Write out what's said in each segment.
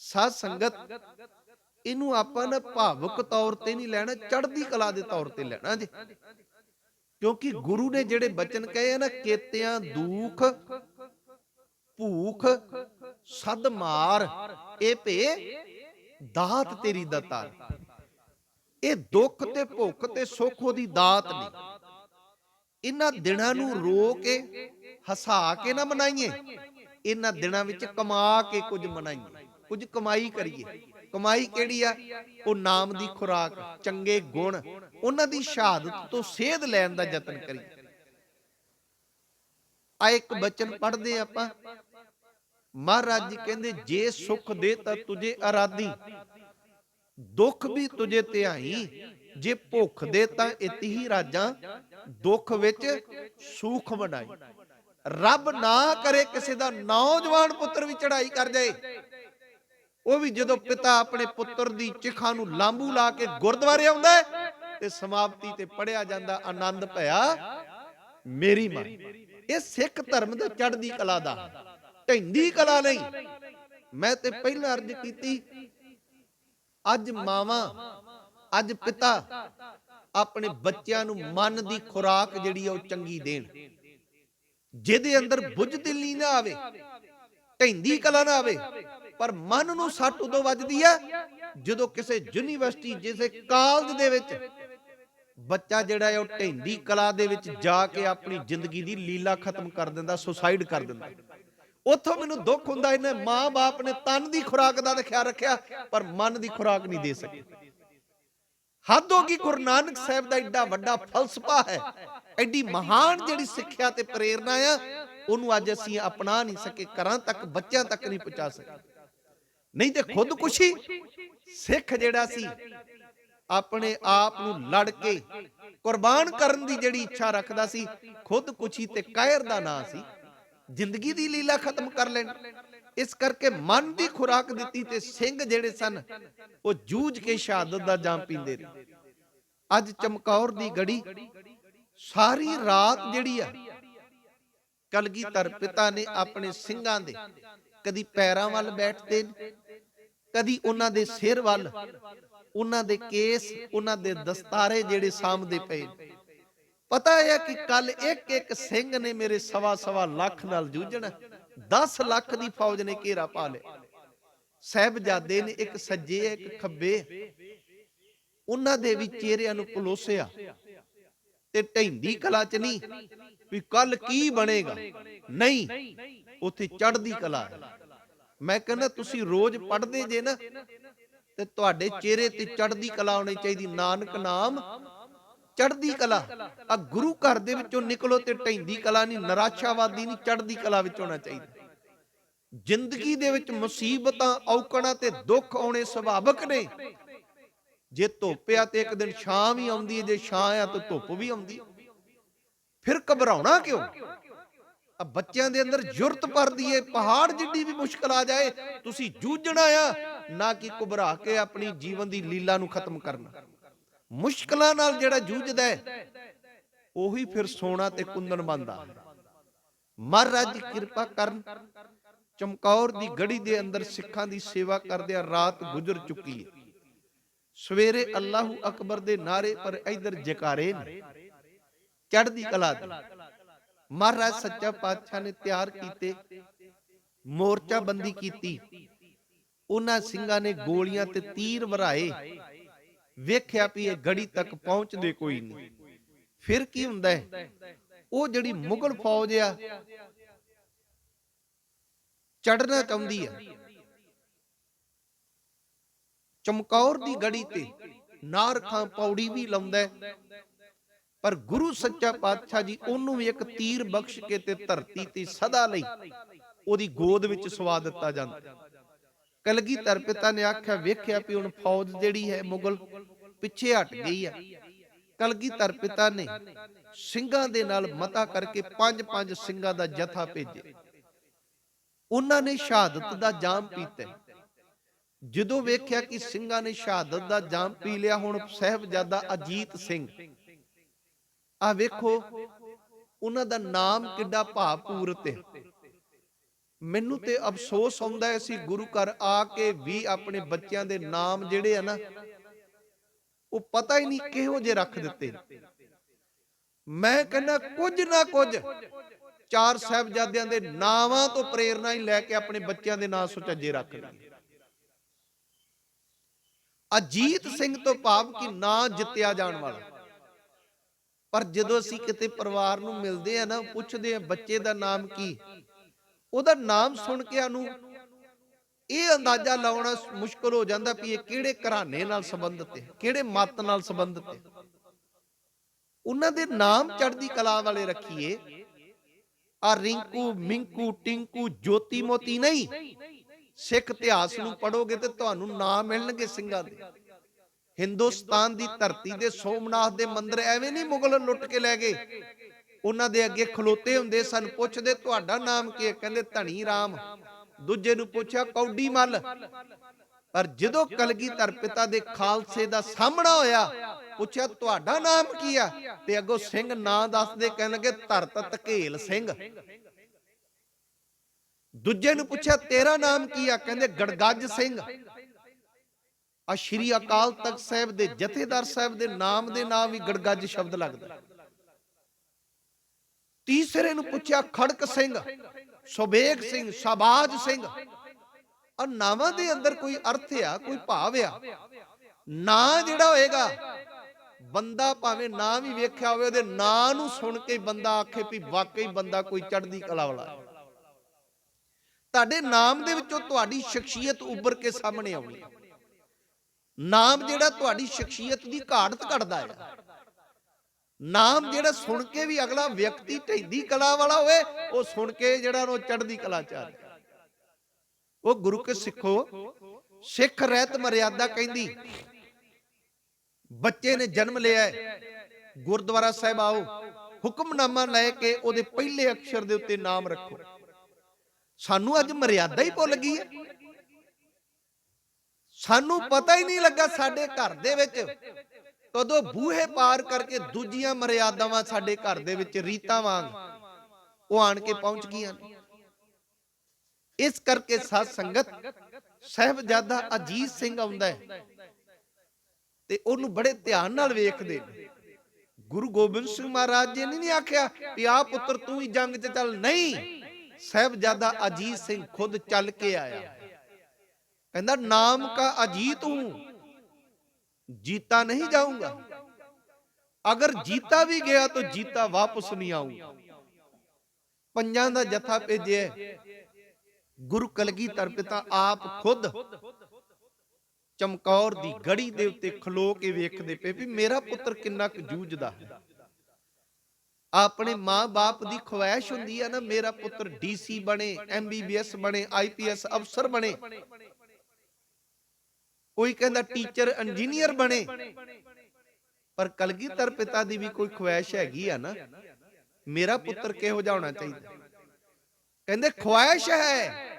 ਸਾਧ ਸੰਗਤ ਇਹਨੂੰ ਆਪਾਂ ਨਾ ਭਾਵੁਕ ਤੌਰ ਤੇ ਨਹੀਂ ਲੈਣਾ, ਚੜ੍ਹਦੀ ਕਲਾ ਦੇ ਤੌਰ ਤੇ ਲੈਣਾ ਜੀ। ਕਿਉਂਕਿ ਗੁਰੂ ਨੇ ਜਿਹੜੇ ਬਚਨ ਕਹੇ ਆ ਨਾ, ਕੇਤਿਆਂ ਦੁਖ, ਭੂਖ, ਸਦ ਮਾਰ, ਇਹ ਭੇ ਦਾਤ ਤੇਰੀ ਦਤਾਰ ਇਹ ਦੁੱਖ ਤੇ ਭੁੱਖ ਤੇ ਸੁੱਖ ਉਹਦੀ ਦਾਤ ਨੇ ਇਹਨਾਂ ਦਿਨਾਂ ਨੂੰ ਰੋ ਕੇ, ਹਸਾ ਕੇ ਨਾ ਮਨਾਈਏ। ਇਹਨਾਂ ਦਿਨਾਂ ਵਿੱਚ ਕਮਾ ਕੇ ਕੁਝ ਮਨਾਈਏ। ਕੁਝ ਕਮਾਈ ਕਰੀਏ। ਕਮਾਈ ਕਿਹੜੀ ਆ? ਉਹ ਨਾਮ ਦੀ ਖੁਰਾਕ, ਚੰਗੇ ਗੁਣ। ਉਹਨਾਂ ਦੀ ਸ਼ਹਾਦਤ ਤੋਂ ਸੇਧ ਲੈਣ ਦਾ ਯਤਨ ਕਰੀਏ। ਆ ਇੱਕ ਬਚਨ ਪੜ੍ਹਦੇ ਆਪਾਂ। ਮਹਾਰਾਜ ਜੀ ਕਹਿੰਦੇ, ਜੇ ਸੁਖ ਦੇ ਤਾਂ ਤੁਝੇ ਅਰਾਦੀ ਦੁੱਖ ਵੀ ਤੁਝੇ ਧਿਆਈ ਜੇ ਭੁੱਖ ਦੇ ਤਾਂ ਇਤਿ ਰਾਜਾਂ। ਦੁੱਖ ਵਿੱਚ ਸੁਖ ਬਣਾਈ ਰੱਬ ਨਾ ਕਰੇ ਕਿਸੇ ਦਾ ਨੌਜਵਾਨ ਪੁੱਤਰ ਵੀ ਚੜਾਈ ਕਰ ਜਾਏ। ਉਹ ਵੀ ਜਦੋਂ ਪਿਤਾ ਆਪਣੇ ਪੁੱਤਰ ਦੀ ਚਿਖਾ ਨੂੰ ਲਾਂਬੂ ਲਾ ਕੇ ਗੁਰਦੁਆਰੇ ਆਉਂਦਾ ਤੇ ਸਮਾਪਤੀ ਤੇ ਪੜਿਆ ਜਾਂਦਾ ਆਨੰਦ ਭਇਆ ਮੇਰੀ ਮਾਂ। ਇਹ ਸਿੱਖ ਧਰਮ ਦਾ ਚੜ੍ਹਦੀ ਕਲਾ ਦਾ ਢੈਂਦੀ ਕਲਾ ਨਹੀਂ। ਮੈਂ ਤੇ ਪਹਿਲਾਂ ਅਰਜ਼ ਕੀਤੀ, ਅੱਜ ਮਾਵਾਂ, ਅੱਜ ਪਿਤਾ ਆਪਣੇ ਬੱਚਿਆਂ ਨੂੰ ਮਨ ਦੀ ਖੁਰਾਕ ਜਿਹੜੀ ਆ ਉਹ ਚੰਗੀ ਦੇਣ। ਜਿਹਦੇ ਅੰਦਰ ਬੁੱਝ ਬੁੱਝਦਿਲੀ ਨਾ ਆਵੇ ਢੈਂਦੀ ਕਲਾ ਨਾ ਆਵੇ ਪਰ ਮਨ ਨੂੰ ਸੱਟ ਉਦੋਂ ਵੱਜਦੀ ਹੈ ਜਦੋਂ ਕਿਸੇ ਯੂਨੀਵਰਸਿਟੀ ਜਿਸੇ ਕਾਲਜ ਦੇ ਵਿੱਚ ਬੱਚਾ ਜਿਹੜਾ ਹੈ ਉਹ ਢੈਂਦੀ ਕਲਾ ਦੇ ਵਿੱਚ ਜਾ ਕੇ ਆਪਣੀ ਜ਼ਿੰਦਗੀ ਦੀ ਲੀਲਾ ਖਤਮ ਕਰ ਦਿੰਦਾ, ਸੁਸਾਈਡ ਕਰ ਦਿੰਦਾ। ਉੱਥੋਂ ਮੈਨੂੰ ਦੁੱਖ ਹੁੰਦਾ, ਇਹਨੇ ਮਾਂ-ਬਾਪ ਨੇ ਤਨ ਦੀ ਖੁਰਾਕ ਦਾ ਖਿਆਲ ਰੱਖਿਆ, ਪਰ ਮਨ ਦੀ ਖੁਰਾਕ ਨਹੀਂ ਦੇ ਸਕੇ। ਹੱਦ ਹੋ ਗਈ, ਗੁਰੂ ਨਾਨਕ ਸਾਹਿਬ ਦਾ ਐਡਾ ਵੱਡਾ ਫਲਸਫਾ ਹੈ। ਐਡੀ ਮਹਾਨ ਜਿਹੜੀ ਸਿੱਖਿਆ ਤੇ ਪ੍ਰੇਰਣਾ ਆ, ਉਹਨੂੰ ਅੱਜ ਅਸੀਂ ਅਪਣਾ ਨਹੀਂ ਸਕੇ, ਘਰਾਂ ਤੱਕ, ਬੱਚਿਆਂ ਤੱਕ ਨਹੀਂ ਪਹੁੰਚਾ ਸਕੇ। ਨਹੀਂ ਤੇ ਖੁਦਕੁਸ਼ੀ ਸਿੱਖ ਜਿਹੜਾ ਸੀ ਆਪਣੇ ਆਪ ਨੂੰ ਲੜ ਕੇ ਕੁਰਬਾਨ ਕਰਨ ਦੀ ਜਿਹੜੀ ਇੱਛਾ ਰੱਖਦਾ ਸੀ ਖੁਦਕੁਸ਼ੀ ਤੇ ਕਾਇਰ ਦਾ ਨਾਂ ਸੀ ਜ਼ਿੰਦਗੀ ਦੀ ਲੀਲਾ ਖਤਮ ਕਰ ਲੈਣ। ਇਸ ਕਰਕੇ ਮਨ ਦੀ ਖੁਰਾਕ ਦਿੱਤੀ ਤੇ ਸਿੰਘ ਜਿਹੜੇ ਸਨ ਉਹ ਜੂਝ ਕੇ ਸ਼ਹਾਦਤ ਦਾ ਜਾਮ ਪੀਂਦੇ ਰਹੇ। ਅੱਜ ਚਮਕੌਰ ਦੀ ਗੜੀ ਸਾਰੀ ਰਾਤ ਜਿਹੜੀ ਆ ਕਲਗੀਧਰ ਪਿਤਾ ਨੇ ਆਪਣੇ ਸਿੰਘਾਂ ਦੇ ਕਦੀ ਪੈਰਾਂ ਵੱਲ ਬੈਠਦੇ ਨੇ ਕਦੀ ਉਹਨਾਂ ਦੇ ਸਿਰ ਵੱਲ, ਉਹਨਾਂ ਦੇ ਕੇਸ, ਉਹਨਾਂ ਦੇ ਦਸਤਾਰੇ ਜਿਹੜੇ ਸਾਹਮਣੇ ਪਏ। ਪਤਾ ਹੈ ਕਿ ਕੱਲ ਇੱਕ ਇੱਕ ਸਿੰਘ ਨੇ ਮੇਰੇ ਸਵਾ ਸਵਾ ਲੱਖ ਨਾਲ ਜੂਝਣਾ 10 ਲੱਖ ਦੀ ਫੌਜ ਨੇ ਘੇਰਾ ਪਾ ਲਿਆ। ਸਹਿਬਜ਼ਾਦੇ ਨੇ ਇੱਕ ਸੱਜੇ, ਇੱਕ ਖੱਬੇ, ਉਹਨਾਂ ਦੇ ਵੀ ਚਿਹਰਿਆਂ ਨੂੰ ਪਲੋਸਿਆ ਤੇ ਢੈਂਦੀ ਕਲਾ ਚ ਨਹੀਂ ਵੀ ਕੱਲ ਕੀ ਬਣੇਗਾ? ਨਹੀਂ, ਉੱਥੇ ਚੜ੍ਹਦੀ ਕਲਾ ਹੈ। ਮੈਂ ਕਹਿੰਦਾ ਤੁਸੀਂ ਰੋਜ਼ ਪੜ੍ਹਦੇ ਜੇ ਨਾ ਤੇ ਤੁਹਾਡੇ ਚਿਹਰੇ ਤੇ ਚੜ੍ਹਦੀ ਕਲਾ ਹੋਣੀ ਚਾਹੀਦੀ ਨਾਨਕ ਨਾਮ ਚੜ੍ਹਦੀ ਕਲਾ। ਆ ਗੁਰੂ ਘਰ ਦੇ ਵਿੱਚੋਂ ਨਿਕਲੋ ਤੇ ਢੈਂਦੀ ਕਲਾ ਨਹੀਂ ਨਿਰਾਸ਼ਾਵਾਦੀ ਨਹੀਂ ਚੜ੍ਹਦੀ ਕਲਾ ਵਿੱਚ ਹੋਣਾ ਚਾਹੀਦਾ। ਜ਼ਿੰਦਗੀ ਦੇ ਵਿੱਚ ਮੁਸੀਬਤਾਂ ਔਕੜਾਂ ਤੇ ਦੁੱਖ ਆਉਣੇ ਸੁਭਾਵਿਕ ਨੇ। ਜੇ ਧੁੱਪ ਆ ਤੇ ਇੱਕ ਦਿਨ ਛਾਂ ਵੀ ਆਉਂਦੀ ਹੈ ਜੇ ਛਾਂ ਆ ਤਾਂ ਧੁੱਪ ਵੀ ਆਉਂਦੀ। ਫਿਰ ਘਬਰਾਉਣਾ ਕਿਉਂ? ਆ ਬੱਚਿਆਂ ਦੇ ਅੰਦਰ ਜੁਰਤ ਭਰਦੀ ਏ, ਪਹਾੜ ਜਿੱਡੀ ਵੀ ਮੁਸ਼ਕਲ ਆ ਜਾਏ, ਤੁਸੀਂ ਜੂਝਣਾ ਆ, ਨਾ ਕਿ ਘਬਰਾ ਕੇ ਆਪਣੀ ਜੀਵਨ ਦੀ ਲੀਲਾ ਨੂੰ ਖਤਮ ਕਰਨਾ। ਮੁਸ਼ਕਲਾਂ ਨਾਲ ਜਿਹੜਾ ਜੂਝਦਾ ਹੈ ਉਹੀ ਫਿਰ ਸੋਨਾ ਤੇ ਕੁੰਦਨ ਬੰਦਾ ਮਹਾਰਾਜ ਕਿਰਪਾ ਕਰਨ, ਚਮਕੌਰ ਦੀ ਗੜੀ ਦੇ ਅੰਦਰ ਸਿੱਖਾਂ ਦੀ ਸੇਵਾ ਕਰਦਿਆਂ ਰਾਤ ਗੁਜ਼ਰ ਚੁੱਕੀ ਹੈ ਸਵੇਰੇ ਅੱਲਾਹੂ ਅਕਬਰ ਦੇ ਨਾਰੇ ਪਰ ਇਧਰ ਜਕਾਰੇ ਨੇ, ਚੜ੍ਹਦੀ ਕਲਾ ਦੀ। ਮਹਾਰਾਜ ਸੱਚਾ ਪਾਤਸ਼ਾਹ ਨੇ ਤਿਆਰ ਕੀਤੇ ਮੋਰਚਾ ਬੰਦੀ ਕੀਤੀ। ਉਹਨਾਂ ਸਿੰਘਾਂ ਨੇ ਗੋਲੀਆਂ ਤੇ ਤੀਰ ਵਰਾਏ। ਵੇਖਿਆ ਵੀ ਇਹ ਗੜੀ ਤੱਕ ਪਹੁੰਚਦੇ ਕੋਈ ਨਹੀਂ। ਫਿਰ ਕੀ ਹੁੰਦਾ ਹੈ? ਉਹ ਜਿਹੜੀ ਮੁਗਲ ਫੌਜ ਆ ਚੜਨਾ ਚਾਹੁੰਦੀ ਆ। ਚਮਕੌਰ ਦੀ ਗੜੀ ਤੇ ਨਾਰ ਖਾਂ ਪੌੜੀ ਵੀ ਲਾਉਂਦਾ ਪਰ ਗੁਰੂ ਸੱਚਾ ਪਾਤਸ਼ਾਹ ਜੀ ਉਹਨੂੰ ਵੀ ਇੱਕ ਤੀਰ ਬਖਸ਼ ਕੇ ਤੇ ਧਰਤੀ ਤੇ ਸਦਾ ਲਈ ਉਹਦੀ ਗੋਦ ਵਿੱਚ ਸਵਾ ਦਿੱਤਾ ਜਾਂਦਾ। ਕਲਗੀਧਰ ਪਿਤਾ ਨੇ ਆਖਿਆ, ਵੇਖਿਆ ਵੀ ਹੁਣ ਫੌਜ ਜਿਹੜੀ ਹੈ ਮੁਗਲ ਪਿੱਛੇ ਹਟ ਗਈ ਆ। ਕਲਗੀਧਰ ਪਿਤਾ ਨੇ ਸਿੰਘਾਂ ਦੇ ਨਾਲ ਮਤਾ ਕਰਕੇ ਪੰਜ ਪੰਜ ਸਿੰਘਾਂ ਦਾ ਜਥਾ ਭੇਜਿਆ। ਉਹਨਾਂ ਨੇ ਸ਼ਹਾਦਤ ਦਾ ਜਾਮ ਪੀਤਾ। ਜਦੋਂ ਵੇਖਿਆ ਕਿ ਸਿੰਘਾਂ ਨੇ ਸ਼ਹਾਦਤ ਦਾ ਜਾਮ ਪੀ ਲਿਆ, ਹੁਣ ਸਹਿਬਜ਼ਾਦਾ ਅਜੀਤ ਸਿੰਘ ਆ ਵੇਖੋ ਉਹਨਾਂ ਦਾ ਨਾਮ ਕਿੱਡਾ ਭਾਵਪੂਰਤ ਹੈ ਮੈਨੂੰ ਤੇ ਅਫਸੋਸ ਆਉਂਦਾ ਹੈ ਅਸੀਂ ਗੁਰੂ ਘਰ ਆ ਕੇ ਵੀ ਆਪਣੇ ਬੱਚਿਆਂ ਦੇ ਨਾਮ ਜਿਹੜੇ ਆ ਨਾ ਉਹ ਪਤਾ ਹੀ ਨਹੀਂ ਕਿਹੋ ਜਿਹੇ ਰੱਖ ਦਿੱਤੇ। ਮੈਂ ਕਹਿੰਦਾ ਕੁਝ ਨਾ ਕੁਝ ਚਾਰ ਸਾਹਿਬਜ਼ਾਦਿਆਂ ਦੇ ਨਾਵਾਂ ਤੋਂ ਪ੍ਰੇਰਣਾ ਹੀ ਲੈ ਕੇ ਆਪਣੇ ਬੱਚਿਆਂ ਦੇ ਨਾਂ ਸੁਚੱਜੇ ਰੱਖ ਲਈਏ ਅਜੀਤ ਸਿੰਘ ਤੋਂ ਭਾਵ ਕਿ ਨਾਂ ਜਿੱਤਿਆ ਜਾਣ ਵਾਲਾ। ਪਰ ਜਦੋਂ ਅਸੀਂ ਕਿਤੇ ਪਰਿਵਾਰ ਨੂੰ ਮਿਲਦੇ ਆ ਨਾ, ਪੁੱਛਦੇ ਆ, ਬੱਚੇ ਦਾ ਨਾਮ ਕੀ? ਉਹਦਾ ਨਾਮ ਸੁਣ ਕੇ ਸਾਨੂੰ ਇਹ ਅੰਦਾਜ਼ਾ ਲਾਉਣਾ ਮੁਸ਼ਕਲ ਹੋ ਜਾਂਦਾ ਵੀ ਇਹ ਕਿਹੜੇ ਘਰਾਣੇ ਨਾਲ ਸੰਬੰਧਿਤ ਹੈ, ਕਿਹੜੇ ਮਤ ਨਾਲ ਸੰਬੰਧਿਤ ਹੈ। ਉਹਨਾਂ ਦੇ ਨਾਮ ਚੜ੍ਹਦੀ ਕਲਾ ਵਾਲੇ ਰੱਖੀਏ। ਆ ਰਿੰਕੂ, ਮਿੰਕੂ, ਟਿੰਕੂ, ਜੋਤੀ ਮੋਤੀ ਨਹੀਂ, ਸਿੱਖ ਇਤਿਹਾਸ ਨੂੰ ਪੜੋਗੇ ਤੇ ਤੁਹਾਨੂੰ ਨਾਮ ਮਿਲਣਗੇ ਸਿੰਘਾਂ ਦੇ। ਹਿੰਦੁਸਤਾਨ ਦੀ ਧਰਤੀ ਦੇ ਸੋਮਨਾਥ ਦੇ ਮੰਦਿਰ ਐਵੇਂ ਨਹੀਂ ਮੁਗਲ ਲੁੱਟ ਕੇ ਲੈ ਗਏ। ਉਹਨਾਂ ਦੇ ਅੱਗੇ ਖਲੋਤੇ ਹੁੰਦੇ ਸਨ, ਪੁੱਛਦੇ, ਤੁਹਾਡਾ ਨਾਮ ਕੀ ਹੈ? ਕਹਿੰਦੇ, ਧਣੀ ਰਾਮ। ਦੂਜੇ ਨੂੰ ਪੁੱਛਿਆ, ਕੌਡੀ ਮੱਲ? ਪਰ ਜਦੋਂ ਕਲਗੀਧਰ ਪਿਤਾ ਦੇ ਖਾਲਸੇ ਦਾ ਸਾਹਮਣਾ ਹੋਇਆ, ਪੁੱਛਿਆ, ਤੁਹਾਡਾ ਨਾਮ ਕੀ ਆ? ਤੇ ਅੱਗੋਂ ਸਿੰਘ ਨਾਂ ਦੱਸਦੇ ਕਹਿਣਗੇ ਧਰਤ ਧਕੇਲ ਸਿੰਘ। ਦੂਜੇ ਨੂੰ ਪੁੱਛਿਆ, ਤੇਰਾ ਨਾਮ ਕੀ ਆ? ਕਹਿੰਦੇ, ਗੜਗੱਜ ਸਿੰਘ। ਆ ਸ਼੍ਰੀ ਅਕਾਲ ਤਖਤ ਸਾਹਿਬ ਦੇ ਜਥੇਦਾਰ ਸਾਹਿਬ ਦੇ ਨਾਮ ਦੇ ਨਾਲ ਵੀ ਗੜਗੱਜ ਸ਼ਬਦ ਲੱਗਦਾ ਤੀਸਰੇ ਨੂੰ ਪੁੱਛਿਆ, ਖੜਕ ਸਿੰਘ ਸੁਬੇਗ ਸਿੰਘ, ਸ਼ਾਬਾਜ ਸਿੰਘ। ਆ ਨਾਵਾਂ ਦੇ ਅੰਦਰ ਕੋਈ ਅਰਥ ਆ, ਕੋਈ ਭਾਵ ਆ। ਨਾਂ ਜਿਹੜਾ ਹੋਏਗਾ, ਬੰਦਾ ਭਾਵੇਂ ਨਾਂ ਵੀ ਵੇਖਿਆ ਹੋਵੇ, ਉਹਦੇ ਨਾਂ ਨੂੰ ਸੁਣ ਕੇ ਬੰਦਾ ਆਖੇ ਵੀ ਵਾਕਈ ਬੰਦਾ ਕੋਈ ਚੜ੍ਹਦੀ ਕਲਾ ਵਾਲਾ ਹੈ। ਤੁਹਾਡੇ ਨਾਮ ਦੇ ਵਿੱਚੋਂ ਤੁਹਾਡੀ ਸ਼ਖਸੀਅਤ ਉੱਭਰ ਕੇ ਸਾਹਮਣੇ ਆਉਣੀ ਹੈ। ਨਾਮ ਜਿਹੜਾ ਤੁਹਾਡੀ ਸ਼ਖਸੀਅਤ ਦੀ ਘਾੜਤ ਘੜਦਾ ਹੈ ਨਾਮ ਜਿਹੜਾ ਸੁਣ ਕੇ ਵੀ ਅਗਲਾ ਵਿਅਕਤੀ ਢੈਂਦੀ ਕਲਾ ਵਾਲਾ ਹੋਵੇ, ਉਹ ਸੁਣ ਕੇ ਜਿਹੜਾ ਉਹ ਚੜ੍ਹਦੀ ਕਲਾ ਚ ਆ ਉਹ ਗੁਰੂ ਕੇ ਸਿੱਖੋ। ਸਿੱਖ ਰਹਿਤ ਮਰਿਆਦਾ ਕਹਿੰਦੀ, ਬੱਚੇ ਨੇ ਜਨਮ ਲਿਆ ਗੁਰਦੁਆਰਾ ਸਾਹਿਬ ਆਓ, ਹੁਕਮਨਾਮਾ ਲੈ ਕੇ ਉਹਦੇ ਪਹਿਲੇ ਅਕਸ਼ਰ ਦੇ ਉੱਤੇ ਨਾਮ ਰੱਖੋ। ਸਾਨੂੰ ਅੱਜ ਮਰਿਆਦਾ ਹੀ ਭੁੱਲ ਗਈ ਹੈ। ਸਾਨੂੰ ਪਤਾ ਹੀ ਨਹੀਂ ਲੱਗਾ ਸਾਡੇ ਘਰ ਦੇ ਵਿੱਚ। ਕਦੋਂ ਬੂਹੇ ਪਾਰ ਕਰਕੇ ਦੂਜੀਆਂ ਮਰਿਆਦਾਵਾਂ ਸਾਡੇ ਘਰ ਦੇ ਵਿੱਚ ਰੀਤਾਂ ਵਾਂਗ ਉਹ ਆਣ ਕੇ ਪਹੁੰਚ ਗਈਆਂ। ਇਸ ਕਰਕੇ ਸਾਧ ਸੰਗਤ ਸਹਿਬਜ਼ਾਦਾ ਅਜੀਤ ਸਿੰਘ ਆਉਂਦਾ ਹੈ। ਤੇ ਉਹਨੂੰ ਬੜੇ ਧਿਆਨ ਨਾਲ ਵੇਖਦੇ ਨੇ। ਗੁਰੂ ਗੋਬਿੰਦ ਸਿੰਘ ਮਹਾਰਾਜ ਜੀ ਨੇ ਨਹੀਂ ਆਖਿਆ ਵੀ ਆ ਪੁੱਤਰ ਤੂੰ ਹੀ ਜੰਗ 'ਚ ਚੱਲ। ਨਹੀਂ ਸਹਿਬਜ਼ਾਦਾ ਅਜੀਤ ਸਿੰਘ ਖੁਦ ਚੱਲ ਕੇ ਆਇਆ। ਕਹਿੰਦਾ ਨਾਮ ਕਾ ਅਜੀਤ ਹੂੰ जीता नहीं जाऊंगा ਅਗਰ ਜੀਤਾ ਵੀ ਗਿਆ ਤਾਂ ਜੀਤਾ ਵਾਪਸ ਨਹੀਂ ਆਊਗਾ ਪੰਜਾਂ ਦਾ ਜਥਾ ਭੇਜਿਆ ਗੁਰੂ ਕਲਗੀਧਰ ਪਿਤਾ ਆਪ ਖੁਦ ਚਮਕੌਰ ਦੀ ਗੜੀ ਦੇ ਉੱਤੇ ਖਲੋ ਕੇ ਵੇਖਦੇ ਪਏ ਵੀ ਮੇਰਾ ਪੁੱਤਰ ਕਿੰਨਾ ਕੁ ਜੂਝਦਾ ਹੈ ਆਪਣੇ ਮਾਂ-ਬਾਪ ਦੀ ਖੁਆਇਸ਼ ਹੁੰਦੀ ਹੈ ਨਾ ਮੇਰਾ ਪੁੱਤਰ ਡੀਸੀ ਬਣੇ ਐਮਬੀਬੀਐਸ ਬਣੇ ਆਈਪੀਐਸ ਅਫਸਰ ਬਣੇ ਕੋਈ ਕਹਿੰਦਾ ਟੀਚਰ ਇੰਜੀਨੀਅਰ ਬਣੇ। ਪਰ ਕਲਗੀਧਰ ਪਿਤਾ ਦੀ ਵੀ ਕੋਈ ਖੁਆਇਸ਼ ਹੈਗੀ ਆ ਨਾ ਮੇਰਾ ਪੁੱਤਰ ਕਿਹੋ ਜਿਹਾ ਹੋਣਾ ਚਾਹੀਦਾ? ਕਹਿੰਦੇ ਖੁਆਇਸ਼ ਹੈ।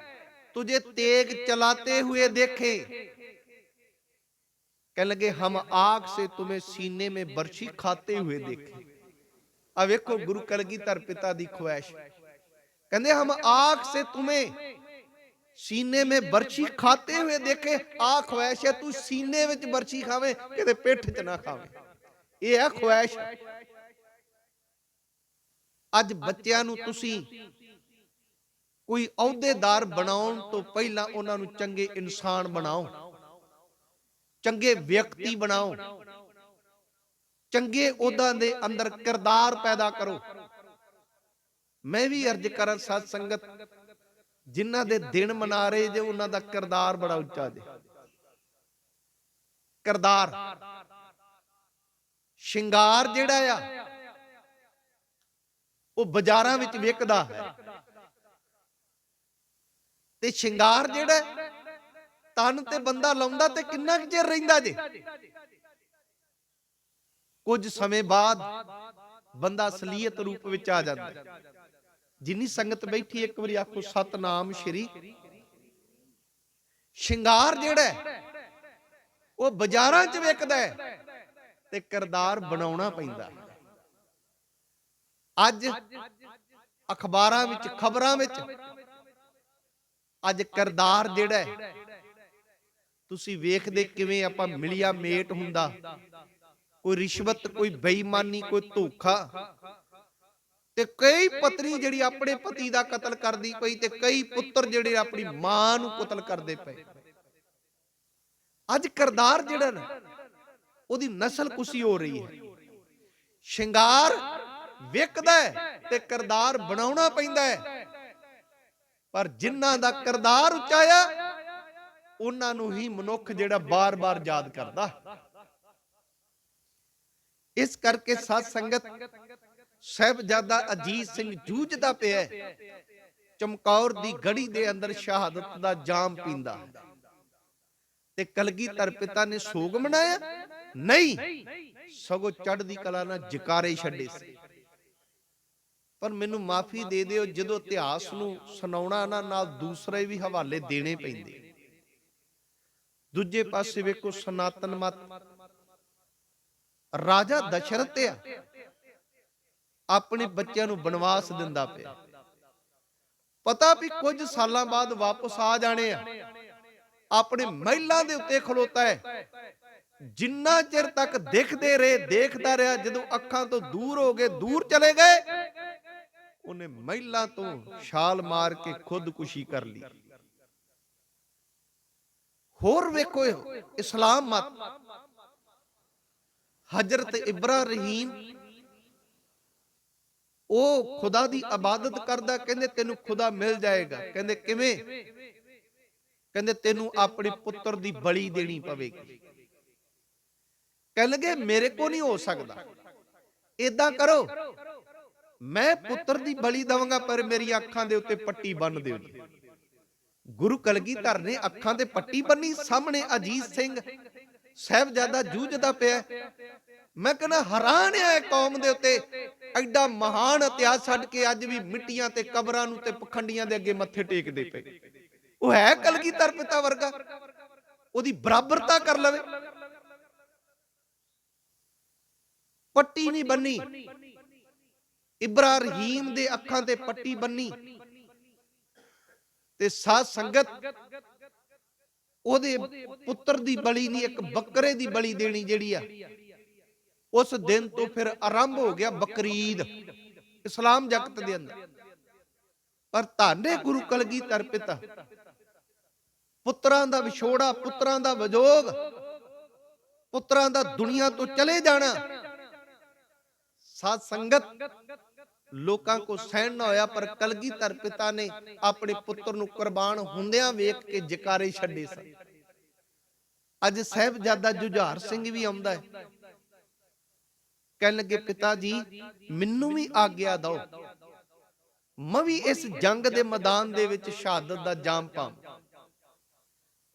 ਤੁਝੇ ਤੇਗ ਚਲਾਤੇ ਹੋਏ ਦੇਖੇ। ਕਹਿਣ ਲਗੇ ਹਮ ਆਗ ਸੇ ਤੁਮੇ ਸੀਨੇ ਮੇ ਬਰਸ਼ੀ ਖਾਤੇ ਹੋਏ ਦੇਖੇ। ਆ ਵੇਖੋ ਗੁਰੂ ਕਲਗੀਧਰ ਪਿਤਾ ਦੀ ਖੁਆਇਸ਼। ਕਹਿੰਦੇ ਹਮ ਆਗ ਸੇ ਤੁਮੇ ਸੀਨੇ ਮੇ ਬਰਛੀ ਖਾਤੇ ਹੋਏ ਦੇਖੇ ਆ ਖੁਆਇਸ਼ ਹੈ ਤੂੰ ਸੀਨੇ ਵਿੱਚ ਬਰਛੀ ਖਾਵੇਂ ਕਿਤੇ ਪਿੱਠ 'ਚ ਨਾ ਖਾਵੇਂ। ਇਹ ਹੈ। ਖੁਆਇਸ਼। ਅੱਜ ਬੱਚਿਆਂ ਨੂੰ ਤੁਸੀਂ ਕੋਈ ਅਹੁਦੇਦਾਰ ਬਣਾਉਣ ਤੋਂ ਪਹਿਲਾਂ ਉਹਨਾਂ ਨੂੰ ਚੰਗੇ ਇਨਸਾਨ ਬਣਾਓ। ਚੰਗੇ ਵਿਅਕਤੀ ਬਣਾਓ। ਚੰਗੇ ਉਹਦਾਂ ਦੇ ਅੰਦਰ ਕਿਰਦਾਰ ਪੈਦਾ ਕਰੋ। ਮੈਂ ਵੀ ਅਰਜ਼ ਕਰਾਂ ਸਤ ਸੰਗਤ ਜਿਨ੍ਹਾਂ ਦੇ ਦਿਨ ਮਨਾ ਰਹੇ ਜੇ ਉਹਨਾਂ ਦਾ ਕਿਰਦਾਰ ਬੜਾ ਉੱਚਾ ਜੇ। ਕਿਰਦਾਰ। ਸ਼ਿੰਗਾਰ ਜਿਹੜਾ ਆ ਉਹ ਬਾਜ਼ਾਰਾਂ ਵਿੱਚ ਵਿਕਦਾ ਹੈ। ਤੇ ਸ਼ਿੰਗਾਰ ਜਿਹੜਾ ਤਨ ਤੇ ਬੰਦਾ ਲਾਉਂਦਾ ਤੇ ਕਿੰਨਾ ਕੁ ਚਿਰ ਰਹਿੰਦਾ ਜੇ? ਕੁਝ ਸਮੇਂ ਬਾਅਦ ਬੰਦਾ ਅਸਲੀਅਤ ਰੂਪ ਵਿੱਚ ਆ ਜਾਂਦਾ ਹੈ। ਜਿੰਨੀ ਸੰਗਤ ਬੈਠੀ ਇੱਕ ਵਾਰੀ ਆਖੋ ਸਤਨਾਮ ਸ਼੍ਰੀ ਸ਼ਿੰਗਾਰ ਜਿਹੜਾ ਉਹ ਬਾਜ਼ਾਰਾਂ 'ਚ ਵਿਕਦਾ ਹੈ ਤੇ ਕਿਰਦਾਰ ਬਣਾਉਣਾ ਪੈਂਦਾ। ਅੱਜ ਅਖਬਾਰਾਂ ਵਿੱਚ ਖਬਰਾਂ ਵਿੱਚ ਅੱਜ ਕਰਦਾਰ ਜਿਹੜਾ ਤੁਸੀਂ ਵੇਖਦੇ ਕਿਵੇਂ ਆਪਾਂ ਮਿਲਿਆ ਮੇਟ ਹੁੰਦਾ? ਕੋਈ ਰਿਸ਼ਵਤ ਕੋਈ ਬੇਈਮਾਨੀ ਕੋਈ ਧੋਖਾ? ਤੇ ਕਈ ਪਤਨੀ ਜਿਹੜੀ ਆਪਣੇ ਪਤੀ ਦਾ ਕਤਲ ਕਰਦੀ ਪਈ ਤੇ ਕਈ ਪੁੱਤਰ ਜਿਹੜੇ ਆਪਣੀ ਮਾਂ ਨੂੰ ਕਤਲ ਕਰਦੇ ਪਏ। ਅੱਜ ਕਰਦਾਰ ਜਿਹੜਾ ਨਾ ਉਹਦੀ ਨਸਲ ਕੁਸੀ ਹੋ ਰਹੀ ਹੈ। ਸ਼ਿੰਗਾਰ ਵਿਕਦਾ ਤੇ ਕਰਦਾਰ ਬਣਾਉਣਾ ਪੈਂਦਾ ਹੈ। ਪਰ ਜਿਨ੍ਹਾਂ ਦਾ ਕਰਦਾਰ ਉਚਾਇਆ ਉਹਨਾਂ ਨੂੰ ਹੀ ਮਨੁੱਖ ਜਿਹੜਾ ਬਾਰ-ਬਾਰ ਯਾਦ ਕਰਦਾ। ਇਸ ਕਰਕੇ ਸਤ ਸੰਗਤ ਸਹਿਬਜ਼ਾਦਾ ਅਜੀਤ ਸਿੰਘ ਜੂਝਦਾ ਪਿਆ। ਚਮਕੌਰ ਦੀ ਗੜੀ ਦੇ ਅੰਦਰ ਸ਼ਹਾਦਤ ਦਾ ਜਾਮ ਪੀਂਦਾ। ਤੇ ਕਲਗੀਧਰ ਪਿਤਾ ਨੇ ਸੋਗ ਮਨਾਇਆ? ਨਹੀਂ। ਸਗੋਂ ਚੜ੍ਹਦੀ ਕਲਾ ਨਾਲ ਜਕਾਰੇ ਛੱਡੇ ਸੀ। ਪਰ ਮੈਨੂੰ ਮਾਫੀ ਦੇ ਦਿਓ ਜਦੋਂ ਇਤਿਹਾਸ ਨੂੰ ਸੁਣਾਉਣਾ ਨਾ ਨਾਲ ਦੂਸਰੇ ਵੀ ਹਵਾਲੇ ਦੇਣੇ ਪੈਂਦੇ। ਦੂਜੇ ਪਾਸੇ ਵੇਖੋ ਸਨਾਤਨ ਮਤ। ਰਾਜਾ ਦਸ਼ਰਥ ਆ। ਆਪਣੇ ਬੱਚਿਆਂ ਨੂੰ ਬਨਵਾਸ ਦਿੰਦਾ ਪਿਆ। ਪਤਾ ਵੀ ਕੁਝ ਸਾਲਾਂ ਬਾਅਦ ਵਾਪਸ ਆ ਜਾਣੇ ਆ। ਆਪਣੇ ਮਹਿਲਾਂ ਦੇ ਉੱਤੇ ਖਲੋਤਾ ਹੈ। ਜਿੰਨਾ ਚਿਰ ਤੱਕ ਦੇਖਦੇ ਰਹੇ, ਦੇਖਦਾ ਰਿਹਾ, ਜਦੋਂ ਅੱਖਾਂ ਤੋਂ ਦੂਰ ਹੋ ਗਏ, ਦੂਰ ਚਲੇ ਗਏ, ਉਹਨੇ ਮਹਿਲਾਂ ਤੋਂ ਛਾਲ ਮਾਰ ਕੇ ਖੁਦਕੁਸ਼ੀ ਕਰ ਲਈ। ਹੋਰ ਵੇਖੋ, ਇਸਲਾਮ ਮਤ। ਹਜ਼ਰਤ ਇਬਰਾਹੀਮ ਉਹ ਖੁਦਾ ਦੀ ਇਬਾਦਤ ਕਰਦਾ, ਕਹਿੰਦੇ ਤੈਨੂੰ ਖੁਦਾ ਮਿਲ ਜਾਏਗਾ। ਕਹਿੰਦੇ ਕਿਵੇਂ? ਕਹਿੰਦੇ ਤੈਨੂੰ ਆਪਣੇ ਪੁੱਤਰ ਦੀ ਬਲੀ ਦੇਣੀ ਪਵੇਗੀ। ਕਹਿਣ ਮੇਰੇ ਕੋ ਨਹੀਂ ਹੋ ਸਕਦਾ। ਇਦਾਂ ਕਰੋ। ਮੈਂ ਪੁੱਤਰ ਦੀ ਬਲੀ ਦਵਾਂਗਾ, ਪਰ ਮੇਰੀ ਅੱਖਾਂ ਦੇ ਉੱਤੇ ਪੱਟੀ ਬੰਨ ਦਿਓ ਜੀ। ਗੁਰੂ ਕਲਗੀਧਰ ਨੇ ਅੱਖਾਂ ਤੇ ਪੱਟੀ ਬੰਨੀ, ਸਾਹਮਣੇ ਅਜੀਤ ਸਿੰਘ ਸਹਿਬਜ਼ਾਦਾ ਜੂਝਦਾ ਪਿਆ। ਮੈਂ ਕਹਿੰਦਾ, ਹੈਰਾਨ ਆ ਕੌਮ ਦੇ ਉੱਤੇ। ਐਡਾ ਮਹਾਨ ਇਤਿਹਾਸ ਛੱਡ ਕੇ ਅੱਜ ਵੀ ਮਿੱਟੀਆਂ ਤੇ ਕਬਰਾਂ ਨੂੰ ਤੇ ਪਖੰਡੀਆਂ ਦੇ ਅੱਗੇ ਮੱਥੇ ਟੇਕਦੇ ਪਏ। ਉਹ ਹੈ ਕਲਗੀਧਰ ਪਿਤਾ ਵਰਗਾ। ਉਹਦੀ ਬਰਾਬਰਤਾ ਕਰ ਲਵੇ। ਪੱਟੀ ਨਹੀਂ ਬੰਨੀ। ਇਬਰਾਹੀਮ ਦੇ ਅੱਖਾਂ ਤੇ ਪੱਟੀ ਬੰਨੀ। ਤੇ ਸਾਧ ਸੰਗਤ, ਉਹਦੇ ਪੁੱਤਰ ਦੀ ਬਲੀ ਨਹੀਂ, ਇੱਕ ਬੱਕਰੇ ਦੀ ਬਲੀ ਦੇਣੀ ਜਿਹੜੀ ਆ। ਉਸ ਦਿਨ ਤੋਂ ਫਿਰ ਆਰੰਭ ਹੋ ਗਿਆ ਬਕਰੀਦ, ਇਸਲਾਮ ਜਗਤ ਦੇ ਅੰਦਰ। ਪਰ ਧਾਨੇ ਗੁਰੂ ਕਲਗੀਧਰ ਪਿਤਾ ਪੁੱਤਰਾਂ ਦਾ ਵਿਛੋੜਾ, ਪੁੱਤਰਾਂ ਦਾ ਵਿਜੋਗ ਪੁੱਤਰਾਂ ਦਾ ਦੁਨੀਆ ਤੋਂ ਚਲੇ ਜਾਣਾ। ਸਾਧ ਸੰਗਤ, ਲੋਕਾਂ ਕੋ ਸਹਿਣ ਨਾ ਹੋਇਆ, ਪਰ ਕਲਗੀਧਰ ਪਿਤਾ ਨੇ ਆਪਣੇ ਪੁੱਤਰ ਨੂੰ ਕੁਰਬਾਨ ਹੁੰਦਿਆਂ ਵੇਖ ਕੇ ਜਕਾਰੇ ਛੱਡੇ ਸਨ। ਅੱਜ ਸਹਿਬਜ਼ਾਦਾ ਜੁਝਾਰ ਸਿੰਘ ਵੀ ਆਉਂਦਾ ਹੈ। ਕਹਿਣ ਲੱਗੇ, ਪਿਤਾ ਜੀ, ਮੈਨੂੰ ਵੀ ਆਗਿਆ ਦਿਓ। ਮੈਂ ਵੀ ਇਸ ਜੰਗ ਦੇ ਮੈਦਾਨ ਦੇ ਵਿੱਚ ਸ਼ਹਾਦਤ ਦਾ ਜਾਮ ਪਾਵਾਂ।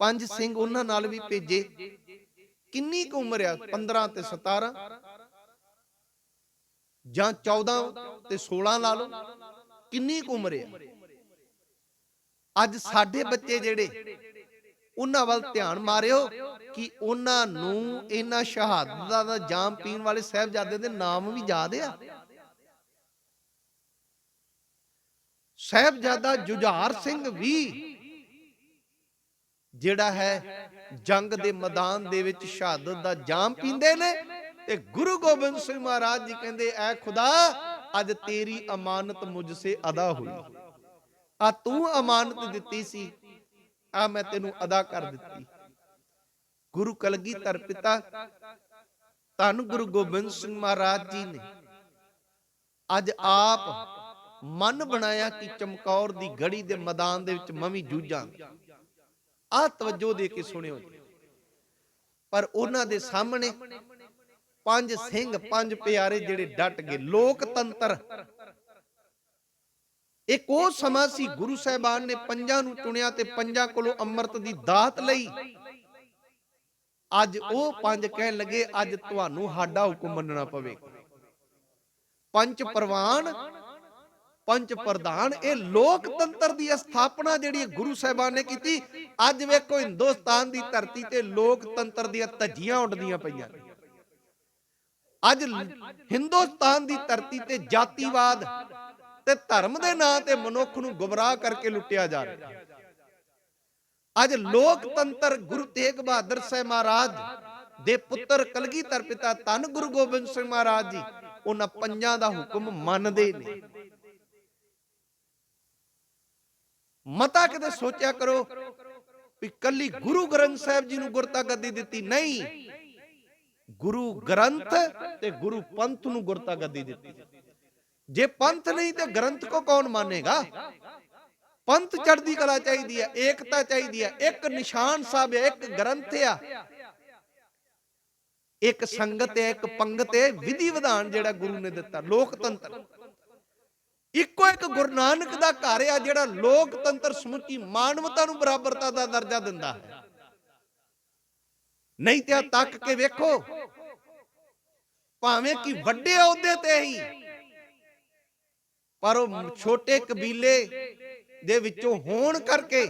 ਪੰਜ ਸਿੰਘ ਉਹਨਾਂ ਨਾਲ ਵੀ ਭੇਜੇ। ਕਿੰਨੀ ਕੁ ਉਮਰ ਆ? 15 ਤੇ 17 ਜਾਂ 14 ਤੇ 16 ਲਾ ਲਓ? ਕਿੰਨੀ ਕੁ ਉਮਰ ਆ? ਅੱਜ ਸਾਡੇ ਬੱਚੇ ਜਿਹੜੇ ਉਹਨਾਂ ਵੱਲ ਧਿਆਨ ਮਾਰਿਓ ਕਿ ਉਹਨਾਂ ਨੂੰ ਇਹਨਾਂ ਸ਼ਹਾਦਤਾਂ ਦਾ ਜਾਮ ਪੀਣ ਵਾਲੇ ਸਾਹਿਬਜ਼ਾਦੇ ਦੇ ਨਾਮ ਵੀ ਯਾਦ ਆ। ਸਾਹਿਬਜ਼ਾਦਾ ਜੁਝਾਰ ਸਿੰਘ ਵੀ ਜਿਹੜਾ ਹੈ ਜੰਗ ਦੇ ਮੈਦਾਨ ਦੇ ਵਿੱਚ ਸ਼ਹਾਦਤ ਦਾ ਜਾਮ ਪੀਂਦੇ ਨੇ ਤੇ ਗੁਰੂ ਗੋਬਿੰਦ ਸਿੰਘ ਮਹਾਰਾਜ ਜੀ ਕਹਿੰਦੇ ਐ ਖੁਦਾ ਅੱਜ ਤੇਰੀ ਅਮਾਨਤ ਮੁਝ ਸੇ ਅਦਾ ਹੋਈ। ਆ ਤੂੰ ਅਮਾਨਤ ਦਿੱਤੀ ਸੀ ਆ ਮੈਂ ਤੈਨੂੰ ਅਦਾ ਕਰ ਦਿੱਤੀ। ਗੁਰੂ ਕਲਗੀਧਰ ਪਿਤਾ, ਧੰਨ ਗੁਰੂ ਗੋਬਿੰਦ ਸਿੰਘ ਮਹਾਰਾਜ ਜੀ ਨੇ। ਅੱਜ ਆਪ ਮਨ ਬਣਾਇਆ ਕਿ ਚਮਕੌਰ ਦੀ ਗੜੀ ਦੇ ਮੈਦਾਨ ਦੇ ਵਿੱਚ ਮਵੀ ਜੂਝਾਂ। ਆ ਤਵੱਜੋ ਦੇ ਕੇ ਸੁਣਿਓ ਪਰ ਉਹਨਾਂ ਦੇ ਸਾਹਮਣੇ ਪੰਜ ਸਿੰਘ, ਪੰਜ ਪਿਆਰੇ ਜਿਹੜੇ ਡਟ ਗਏ। ਲੋਕਤੰਤਰ ਇੱਕ ਉਹ ਸਮਾਂ ਸੀ ਗੁਰੂ ਸਾਹਿਬਾਨ ਨੇ ਪੰਜਾਂ ਨੂੰ ਚੁਣਿਆ ਤੇ ਪੰਜਾਂ ਕੋਲੋਂ ਅੰਮ੍ਰਿਤ ਦੀ ਦਾਤ ਲਈ। ਅੱਜ ਉਹ ਪੰਜ ਕਹਿਣ ਲੱਗੇ, ਅੱਜ ਤੁਹਾਨੂੰ ਸਾਡਾ ਹੁਕਮ ਮੰਨਣਾ ਪਵੇਗਾ ਪੰਜ ਪ੍ਰਵਾਨ, ਪੰਜ ਪ੍ਰਧਾਨ, ਇਹ ਲੋਕਤੰਤਰ ਦੀ ਸਥਾਪਨਾ ਜਿਹੜੀ ਗੁਰੂ ਸਾਹਿਬਾਨ ਨੇ ਕੀਤੀ, ਅੱਜ ਵੇਖੋ ਹਿੰਦੁਸਤਾਨ ਦੀ ਧਰਤੀ ਤੇ ਲੋਕਤੰਤਰ ਦੀਆਂ ਧੱਜੀਆਂ ਉੱਡਦੀਆਂ ਪਈਆਂ। ਨੇ ਅੱਜ ਹਿੰਦੁਸਤਾਨ ਦੀ ਧਰਤੀ ਤੇ ਜਾਤੀਵਾਦ ਤੇ ਧਰਮ ਦੇ ਨਾਂ ਤੇ ਮਨੁੱਖ ਨੂੰ ਗੁੰਮਰਾਹ ਕਰਕੇ ਲੁੱਟਿਆ ਜਾ ਰਿਹਾ। ਅੱਜ ਲੋਕਤੰਤਰ ਗੁਰੂ ਤੇਗ ਬਹਾਦਰ ਸਾਹਿਬ ਮਹਾਰਾਜ ਦੇ ਪੁੱਤਰ ਕਲਗੀਧਰ ਪਿਤਾ ਧੰਨ ਗੁਰੂ ਗੋਬਿੰਦ ਸਿੰਘ ਮਹਾਰਾਜ ਜੀ, ਉਹਨਾਂ ਪੰਜਾਂ ਦਾ ਹੁਕਮ ਮੰਨਦੇ ਨੇ। ਮਤਾ ਕਿਤੇ ਸੋਚਿਆ ਕਰੋ ਵੀ ਕੱਲੀ ਗੁਰੂ ਗ੍ਰੰਥ ਸਾਹਿਬ ਜੀ ਨੂੰ ਗੁਰਤਾ ਗੱਦੀ ਦਿੱਤੀ ਨਹੀਂ, ਗੁਰੂ ਗ੍ਰੰਥ ਤੇ ਗੁਰੂ ਪੰਥ ਨੂੰ ਗੁਰਤਾ ਗੱਦੀ ਦਿੱਤੀ। ਜੇ ਪੰਥ ਨਹੀਂ ਤੇ ਗ੍ਰੰਥ ਕੋ ਕੌਣ ਮਾਨੇਗਾ? ਪੰਥ ਚੜ੍ਹਦੀ ਕਲਾ ਚਾਹੀਦੀ ਹੈ, ਏਕਤਾ ਚਾਹੀਦੀ ਹੈ, ਇੱਕ ਨਿਸ਼ਾਨ ਸਾਹਿਬ ਹੈ, ਇੱਕ ਗ੍ਰੰਥ ਆ। ਇੱਕ ਸੰਗਤ ਹੈ, ਇੱਕ ਪੰਗਤ ਹੈ, ਵਿਧੀ ਵਿਧਾਨ ਜਿਹੜਾ ਗੁਰੂ ਨੇ ਦਿੱਤਾ, ਲੋਕਤੰਤਰ। ਇੱਕੋ ਇੱਕ ਗੁਰੂ ਨਾਨਕ ਦਾ ਘਰ ਆ ਜਿਹੜਾ ਲੋਕਤੰਤਰ ਸਮੁੱਚੀ ਮਾਨਵਤਾ ਨੂੰ ਬਰਾਬਰਤਾ ਦਾ ਦਰਜਾ ਦਿੰਦਾ ਹੈ। ਨਹੀਂ ਤੇ ਤੱਕ ਕੇ ਵੇਖੋ, ਭਾਵੇਂ ਕਿ ਵੱਡੇ ਅਹੁਦੇ ਤੇ ਹੀ ਪਰ ਉਹ ਛੋਟੇ ਕਬੀਲੇ ਦੇ ਵਿੱਚੋਂ ਹੋਣ ਕਰਕੇ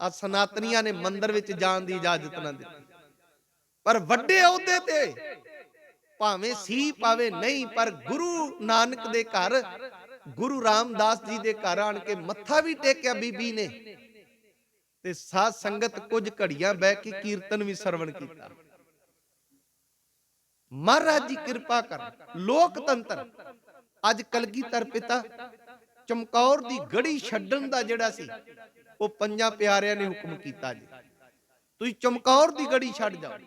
ਆ ਸਨਾਤਨੀਆਂ ਨੇ ਮੰਦਰ ਵਿੱਚ ਜਾਣ ਦੀ ਇਜਾਜ਼ਤ ਨਾ ਦਿੱਤੀ। ਪਰ ਵੱਡੇ ਅਹੁਦੇ ਤੇ ਭਾਵੇਂ ਸੀ, ਭਾਵੇਂ ਨਹੀਂ, ਪਰ ਗੁਰੂ ਨਾਨਕ ਦੇ ਘਰ, ਗੁਰੂ ਰਾਮਦਾਸ ਜੀ ਦੇ ਘਰ ਆਣ ਕੇ ਮੱਥਾ ਵੀ ਟੇਕਿਆ ਬੀਬੀ ਨੇ ਤੇ ਸਾਧ ਸੰਗਤ ਕੁਝ ਘੜੀਆਂ ਬਹਿ ਕੇ ਕੀਰਤਨ ਵੀ ਸਰਵਣ ਕੀਤਾ। ਮਹਾਰਾਜ ਜੀ ਕਿਰਪਾ ਕਰ ਲੋਕਤੰਤਰ ਅੱਜ ਕਲਗੀਧਰ ਪਿਤਾ ਚਮਕੌਰ ਦੀ ਗੜੀ ਛੱਡਣ ਦਾ ਜਿਹੜਾ ਸੀ ਉਹ ਪੰਜਾਂ ਪਿਆਰਿਆਂ ਨੇ ਹੁਕਮ ਕੀਤਾ ਜੀ ਤੁਸੀਂ ਚਮਕੌਰ ਦੀ ਗੜੀ ਛੱਡ ਜਾਓ